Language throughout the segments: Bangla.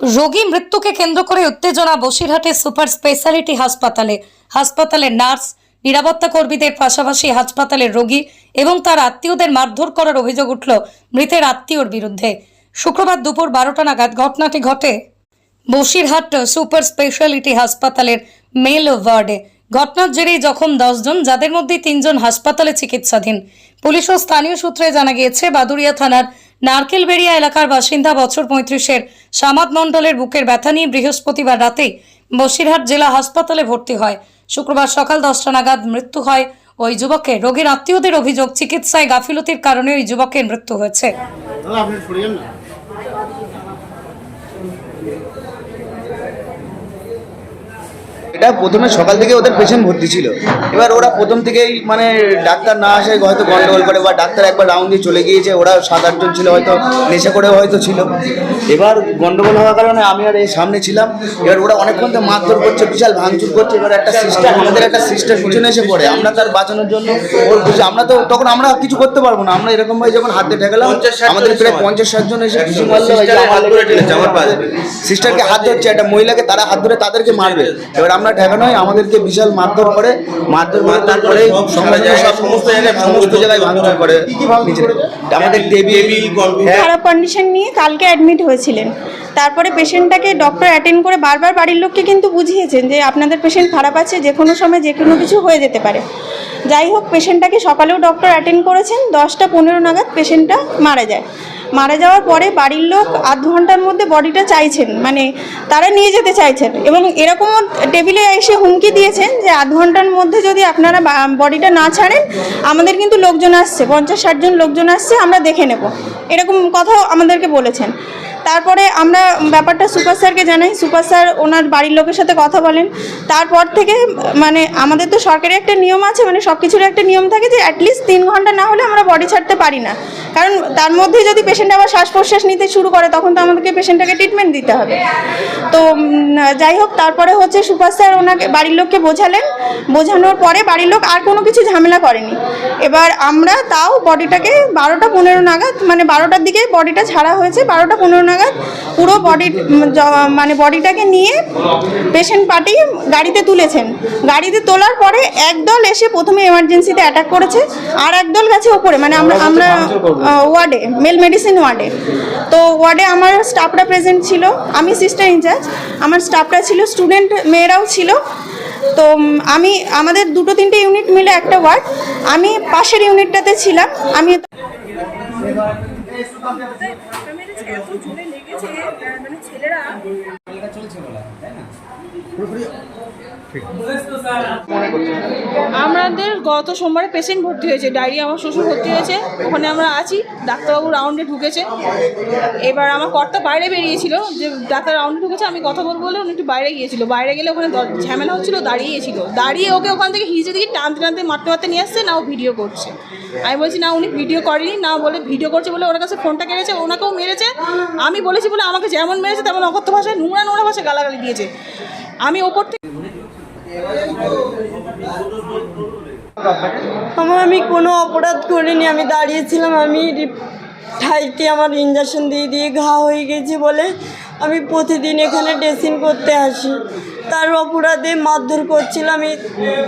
রোগী মৃত্যুকে কেন্দ্র করে উত্তেজনা বসিরহাটের সুপার স্পেশালিটি হাসপাতালে। হাসপাতালের নার্স, নিরাপত্তা কর্মীদের পাশাপাশি হাসপাতালের রোগী এবং তার আত্মীয়দের মারধর করার অভিযোগ উঠল মৃতের আত্মীয়র বিরুদ্ধে। শুক্রবার দুপুর বারোটা নাগাদ ঘটনাটি ঘটে বসিরহাট সুপার স্পেশালিটি হাসপাতালের মেল ওয়ার্ডে। ঘটনার জেরেই জখম দশজন, যাদের মধ্যে তিনজন হাসপাতালে চিকিৎসাধীন। পুলিশ ও স্থানীয় সূত্রে জানা গিয়েছে বাদুরিয়া থানার নারকেলবেড়িয়া এলাকার বাসিন্দা বছর পঁয়ত্রিশের সামাদ মণ্ডলের বুকের ব্যথা নিয়ে বৃহস্পতিবার রাতেই বসিরহাট জেলা হাসপাতালে ভর্তি হয়। শুক্রবার সকাল দশটা নাগাদ মৃত্যু হয় ওই যুবকের। রোগীর আত্মীয়দের অভিযোগ, চিকিৎসায় গাফিলতির কারণে ওই যুবকের মৃত্যু হয়েছে। এটা প্রথমে সকাল থেকে ওদের পেশেন্ট ভর্তি ছিল। এবার ওরা প্রথম থেকেই মানে ডাক্তার না আসায় হয়তো গন্ডগোল করে বা ডাক্তার একবার রাউন্ড দিয়ে চলে গিয়েছে ওরা সাত আটজন ছিল হয়তো নেশা করে হয়তো ছিল। এবার গন্ডগোল হওয়ার কারণে আমি আর এই সামনে ছিলাম। এবার ওরা অনেকক্ষণ তো মারধর করছে বিশাল ভাঙচুর করছে। এবার একটা সিস্টার আমাদের একটা সিস্টার পিছনে এসে পড়ে। আমরা তার বাঁচানোর জন্য ওর আমরা তো তখন আমরা কিছু করতে পারব না। আমরা এরকম ভাবে যখন হাতে ঠেকালাম আমাদের প্রায় পঞ্চাশ ষাট জন এসে কিছু মারলো সিস্টারকে হাত ধরছে একটা মহিলাকে তারা হাত ধরে তাদেরকে মারবে। এবার আমরা ঠেকানো হয় আমাদেরকে বিশাল মারধর করে মারধর করে তারপরে সমস্ত জায়গায় সমস্ত জায়গায় ভাঙচুর করে আমাদের দেবী হ্যাঁ। খারাপ কন্ডিশন নিয়ে কালকে অ্যাডমিট হয়েছিলেন। তারপরে পেশেন্টটাকে ডক্টর অ্যাটেন্ড করে বারবার বাড়ির লোককে কিন্তু বুঝিয়েছেন যে আপনাদের পেশেন্ট খারাপ আছে যে কোনো সময় যে কোনো কিছু হয়ে যেতে পারে। যাই হোক পেশেন্টটাকে সকালেও ডক্টর অ্যাটেন্ড করেছেন দশটা পনেরো নাগাদ পেশেন্টটা মারা যায়। মারা যাওয়ার পরে বাড়ির লোক আধ ঘণ্টার মধ্যে বডিটা চাইছেন মানে তারা নিয়ে যেতে চাইছেন এবং এরকমও টেবিলে এসে হুমকি দিয়েছেন যে আধ ঘণ্টার মধ্যে যদি আপনারা বডিটা না ছাড়েন, আমাদের কিন্তু লোকজন আসছে, পঞ্চাশ ষাটজন লোকজন আসছে, আমরা দেখে নেব। এরকম কথাও আমাদেরকে বলেছেন। তারপরে আমরা ব্যাপারটা সুপার স্যারকে জানাই। সুপার স্যার ওনার বাড়ির লোকের সাথে কথা বলেন। তারপর থেকে মানে আমাদের তো সরকারি একটা নিয়ম আছে মানে সব কিছুর একটা নিয়ম থাকে যে অ্যাটলিস্ট তিন ঘণ্টা না হলে আমরা বডি ছাড়তে পারি না। কারণ তার মধ্যে যদি পেশেন্ট আবার শ্বাস প্রশ্বাস নিতে শুরু করে, তখন তো আমাদেরকে পেশেন্টটাকে ট্রিটমেন্ট দিতে হবে। তো যাই হোক, তারপরে হচ্ছে সুপার স্যার ওনাকে, বাড়ির লোককে বোঝালেন। বোঝানোর পরে বাড়ির লোক আর কোনো কিছু ঝামেলা করেনি। এবার আমরা তাও বডিটাকে বারোটা পনেরো নাগাদ মানে বারোটার দিকে বডিটা ছাড়া হয়েছে, বারোটা পনেরো নাগাদ পুরো বডি মানে বডিটাকে নিয়ে পেশেন্ট পার্টি গাড়িতে তুলেছেন। গাড়িতে তোলার পরে একদল এসে প্রথমে এমার্জেন্সিতে অ্যাটাক করেছে আর একদল গেছে ওপরে মানে আমরা আমরা ওয়ার্ডে মেল মেডিসিন ওয়ার্ডে তো ওয়ার্ডে আমার স্টাফরা প্রেজেন্ট ছিল আমি সিস্টার ইনচার্জ আমার স্টাফরা ছিল স্টুডেন্ট মেয়েরাও ছিল। তো আমি আমাদের দুটো তিনটে ইউনিট মিলে একটা ওয়ার্ড আমি পাশের ইউনিটটাতে ছিলাম আমি এত জোরে লেগেছে মানে ছেলেরা আমাদের গত সোমবারে পেশেন্ট ভর্তি হয়েছে ডায়রিয়া আমার শ্বশুর ভর্তি হয়েছে ওখানে আমরা আছি ডাক্তারবাবু রাউন্ডে ঢুকেছে। এবার আমার কর্তা বাইরে বেরিয়েছিল যে ডাক্তার রাউন্ডে ঢুকেছে আমি কথা বলব বলে উনি একটু বাইরে গিয়েছিল। বাইরে গেলে ওখানে ঝামেলা হচ্ছিল দাঁড়িয়েছিল। দাঁড়িয়ে ওকে ওখান থেকে হিজে দিকে টানতে টানতে মারতে মারতে নিয়ে আসছে না ও ভিডিও করছে। আমি বলছি না উনি ভিডিও করেনি না বলে ভিডিও করছে বলে ওর কাছে ফোনটা কেড়েছে ওনাকেও মেরেছে। আমি বলেছি বলে আমাকে যেমন মেরেছে তেমন অকথ্য ভাষায় নোংরা নোংরা ভাষা গালাগালি দিয়েছে। আমি ওপর থেকে আমার আমি কোনো অপরাধ করিনি, আমি দাঁড়িয়েছিলাম, আমি ঠাইকে আমার ইঞ্জেকশন দিয়ে দিয়ে ঘা হয়ে গেছে বলে আমি প্রতিদিন এখানে ড্রেসিং করতে আসি। তার অপরাধে মারধর করছিলাম আমি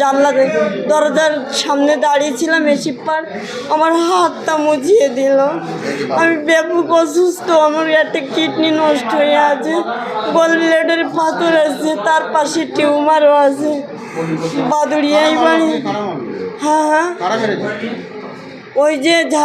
জানলা দরজার সামনে দাঁড়িয়েছিলাম এসি পার আমার হাতটা মুছিয়ে দিল। আমি ব্যাপক অসুস্থ আমার একটা কিডনি নষ্ট হয়ে আছে গোল গোলব্লেডের পাথর আছে তার পাশে টিউমারও আছে। বাদুড়িয়াই বাড়ি। হ্যাঁ হ্যাঁ। ওই যে ঝা